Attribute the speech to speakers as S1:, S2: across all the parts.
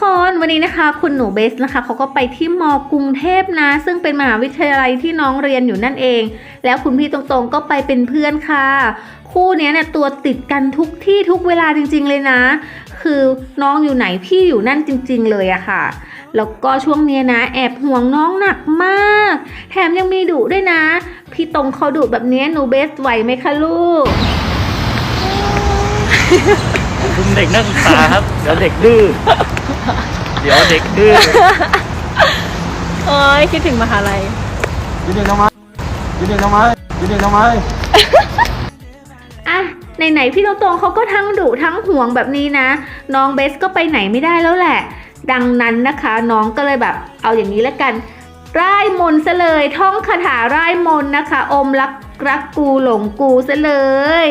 S1: คนวันนี้นะคะ คุณหนูเบสนะคะเขาก็ไปที่มกรุงเทพนะ ซึ่งเป็นมหาวิทยาลัยที่น้องเรียนอยู่นั่นเอง แล้วคุณพี่ตรงๆก็ไปเป็นเพื่อนค่ะคู่นี้เนี่ยตัวติดกันทุกที่ทุกเวลาจริง ๆ เลยนะ คือน้องอยู่ไหนพี่อยู่นั่นจริง ๆ เลยอะค่ะ แล้วก็ช่วงเนี้ยนะ แอบห่วงน้องหนักมาก แถมยังมีดุด้วยนะ พี่ตรงเขาดุแบบนี้หนูเบสไหวไหมคะลูก
S2: คุมเด็กนักศึกษาครับ เดี๋ยวเด็กดื้อ ดี๋ยวเด็กดื้อ
S3: โอ้ยคิดถึงมหาลัย
S4: ยืนเด่นทำไมยืนเด่นทำไมยืนเด่นทำไม
S1: อะไหนๆพี่ตรงๆเขาก็ทั้งดุทั้งห่วงแบบนี้นะ น้องเบสก็ไปไหนไม่ได้แล้วแหละ ดังนั้นนะคะ น้องก็เลยแบบเอาอย่างนี้แล้วกันร่ายมนต์ซะเลยท่องคาถาร่ายมนต์นะคะ อมรักรักกูหลงกูซะเลย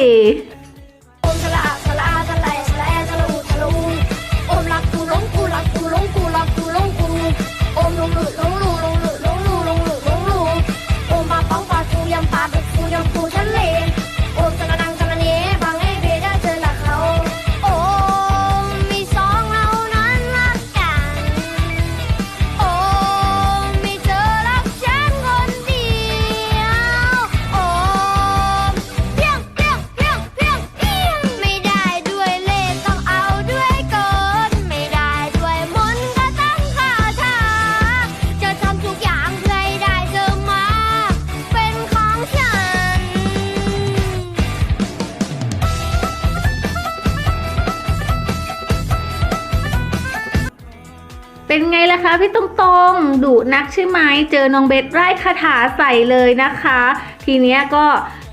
S5: เป็นไงล่ะ
S1: คะพี่ตรงๆดุนักใช่ไหมเจอน้องเบสไร้คาถาใส่เลยนะคะ ทีเนี้ยก็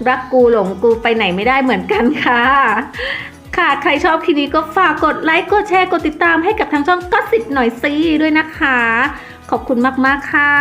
S1: รักกูหลงกูไปไหนไม่ได้เหมือนกันค่ะ ค่ะใครชอบคลิปนี้ก็ฝากกดไลค์กดแชร์กดติดตามให้กับทางช่องก็สิบหน่อยซีด้วยนะคะ ขอบคุณมากๆค่ะ